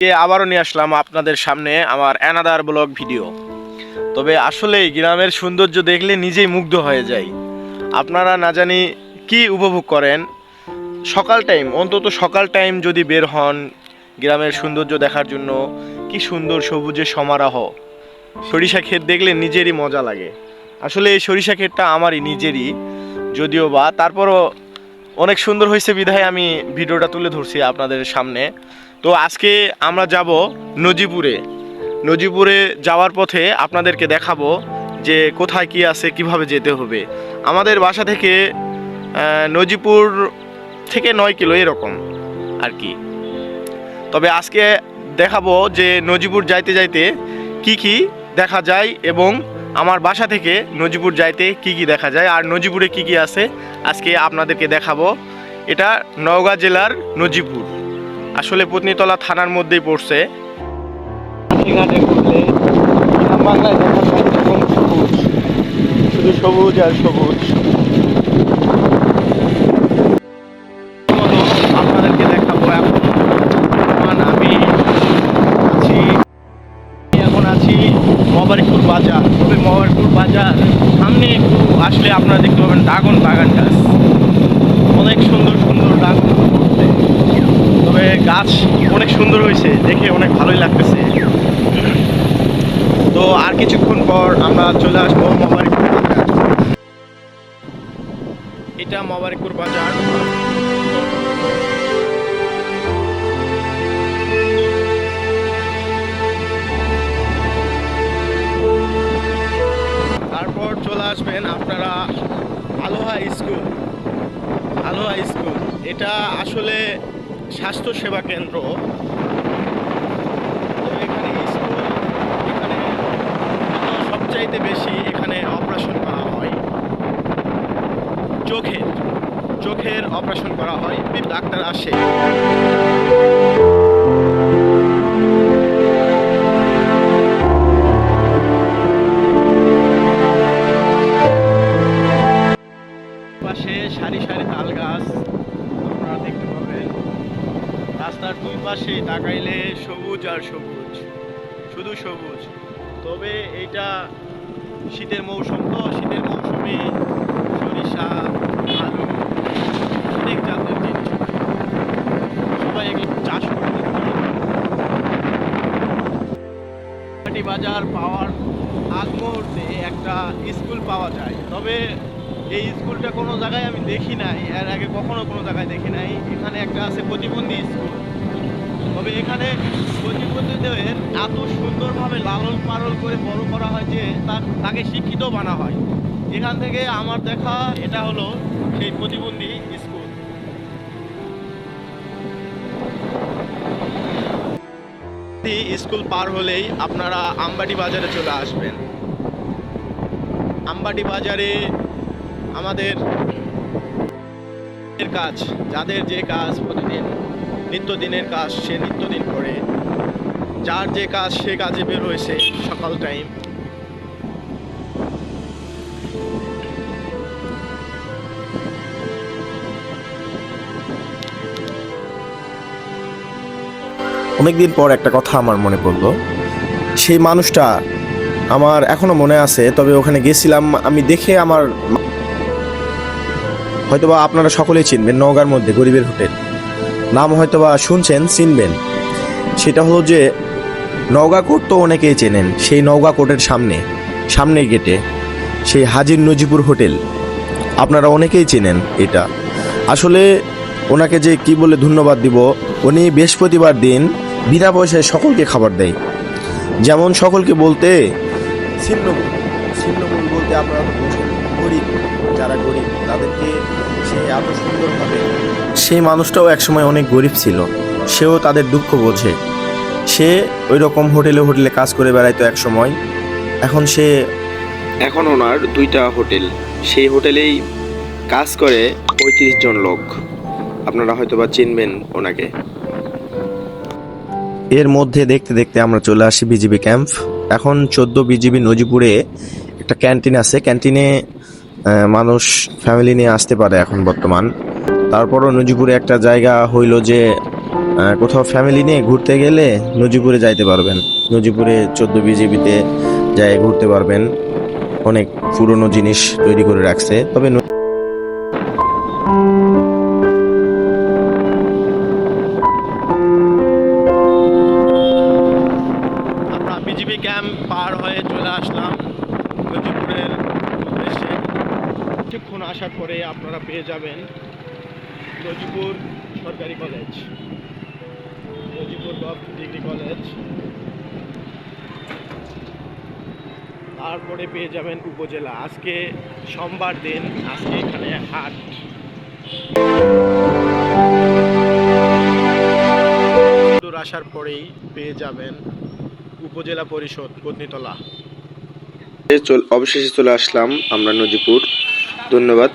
আবারও নিয়ে আসলাম আপনাদের সামনে আমার অ্যানাদার ব্লগ ভিডিও তবে আসলে গ্রামের সৌন্দর্য দেখলে নিজেই মুগ্ধ হয়ে যাই। আপনারা না জানি কি উপভোগ করেন। সকাল টাইম অন্তত সকাল টাইম যদি বের হন গ্রামের সৌন্দর্য দেখার জন্য, কি সুন্দর সবুজের সমারোহ। সরিষা ক্ষেত দেখলে নিজেরই মজা লাগে। আসলে এই সরিষা ক্ষেতটা আমারই নিজেরই, যদিও বা তারপরও অনেক সুন্দর হয়েছে বিধায় আমি ভিডিওটা তুলে ধরছি আপনাদের সামনে। তো আজকে আমরা যাব নজিপুরে। নজিপুরে যাওয়ার পথে আপনাদেরকে দেখাবো যে কোথায় কি আছে, কীভাবে যেতে হবে। আমাদের বাসা থেকে নজিপুর থেকে নয় কিলো এরকম আর কি। তবে আজকে দেখাবো যে নজিপুর যাইতে যাইতে কি কি দেখা যায় এবং আমার বাসা থেকে নজিপুর যাইতে কি কি দেখা যায় আর নজিপুরে কি কি আছে আজকে আপনাদেরকে দেখাবো। এটা নওগাঁ জেলার নজিপুর আসলে পত্নীতলা থানার মধ্যেই পড়ছে। শুধু সবুজ আর সবুজ। আছি মবারিপুর বাজার। তবে মবারিপুর বাজার সামনে একটু আসলে আপনারা দেখতে পাবেন ড্রাগন বাগান গাছ। অনেক সুন্দর সুন্দর ড্রাগন তবে গাছ অনেক সুন্দর হয়েছে, দেখে অনেক ভালোই লাগতেছে। তো আর কিছুক্ষণ পর আমরা চলে আসব মবারিপুর বাজার। এটা মবারিপুর বাজার। এটা আসলে স্বাস্থ্য সেবা কেন্দ্র এখানে স্কুল এখানে সবচাইতে বেশি এখানে অপারেশন করা হয়। চোখের চোখের অপারেশন করা হয়। ডাক্তার আসে। দুই তাকাইলে সবুজ আর সবুজ, শুধু সবুজ। তবে এটা শীতের মৌসুম তো, শীতের মৌসুমে সরিষা, আলু, অনেক জাতের জিনিস। সবাই চাষ করে হাটি বাজার পাওয়ার আগ মুহূর্তে একটা স্কুল পাওয়া যায়। তবে এই স্কুলটা কোনো জায়গায় আমি দেখি নাই, এর আগে কখনো কোনো জায়গায় দেখি নাই। এখানে একটা আছে প্রতিবন্ধী স্কুল। তবে এখানে প্রতিবন্ধীদের এত সুন্দরভাবে লালন পালন করে বড় করা হয় যে তাকে শিক্ষিত বানা হয়। এখান থেকে আমার দেখা, এটা হলো সেই প্রতিবন্ধী স্কুল। স্কুল পার হলেই আপনারা আমবাটি বাজারে চলে আসবেন। আমবাটি বাজারে আমাদের কাজ, যাদের যে কাজ প্রতিদিন নিত্যদিনের কাজ সে নিত্যদিন করে। যার যে কাজ সে কাজে বের হয়েছে সকাল টাইম অনেকদিন পর একটা কথা আমার মনে পড়ল। সেই মানুষটা আমার এখনও মনে আছে, তবে ওখানে গেছিলাম, আমি দেখে আমার হয়তোবা আপনারা সকলেই চিনবেন নওগাঁর মধ্যে গরিবের হোটেল। নাম হয়তো বা শুনছেন চিনবেন। সেটা হলো যে, নওগাঁ কোর্ট তো অনেকেই চেনেন, সেই নওগাঁ কোর্টের সামনে, সামনের গেটে সেই হাজির নজিপুর হোটেল। আপনারা অনেকেই চেনেন এটা। আসলে ওনাকে যে কি বলে ধন্যবাদ দিব, উনি বৃহস্পতিবার দিন বিনা পয়সায় সকলকে খাবার দেয়। যেমন সকলকে বলতে, ছিন্নমূল ছিন্নমূল বলতে আপনারা গরিব যারা গরিব তাদেরকে সে এত সুন্দরভাবে সেই মানুষটাও একসময় অনেক গরিব ছিল। সেও তাদের দুঃখ বোঝে। সে ওই রকম হোটেলে হোটেলে কাজ করে বেড়াইতো এক সময় এখন সে এখন ওনার দুইটা হোটেল। সেই হোটেলেই কাজ করে পঁয়ত্রিশ জন লোক। আপনারা হয়তো বা চিনবেন ওনাকে। এর মধ্যে দেখতে দেখতে আমরা চলে আসি বিজিবি ক্যাম্প। এখন চোদ্দ বিজিবি নজিপুরে একটা ক্যান্টিন আছে। ক্যান্টিনে মানুষ ফ্যামিলি নিয়ে আসতে পারে এখন বর্তমান। তারপরও নজিপুরে একটা জায়গা হইল যে কোথাও ফ্যামিলি নিয়ে ঘুরতে গেলে নজিপুরে যাইতে পারবেন। নজিপুরে চোদ্দ বিজেপিতে যায় ঘুরতে পারবেন। অনেক পুরনো জিনিস তৈরি করে রাখছে। তবে কিছুক্ষণ আসার পরে আপনারা পেয়ে যাবেন গজিপুর সরকারি college. Gazipur govt degree college. তারপরে পেয়ে যাবেন উপজেলা। আজকে সোমবার দিন, আজকে এখানে হাট। আসার পরেই পেয়ে যাবেন উপজেলা পরিষদ, পত্নীতলা। অবশেষে চলে আসলাম আমরা নজিপুর। ধন্যবাদ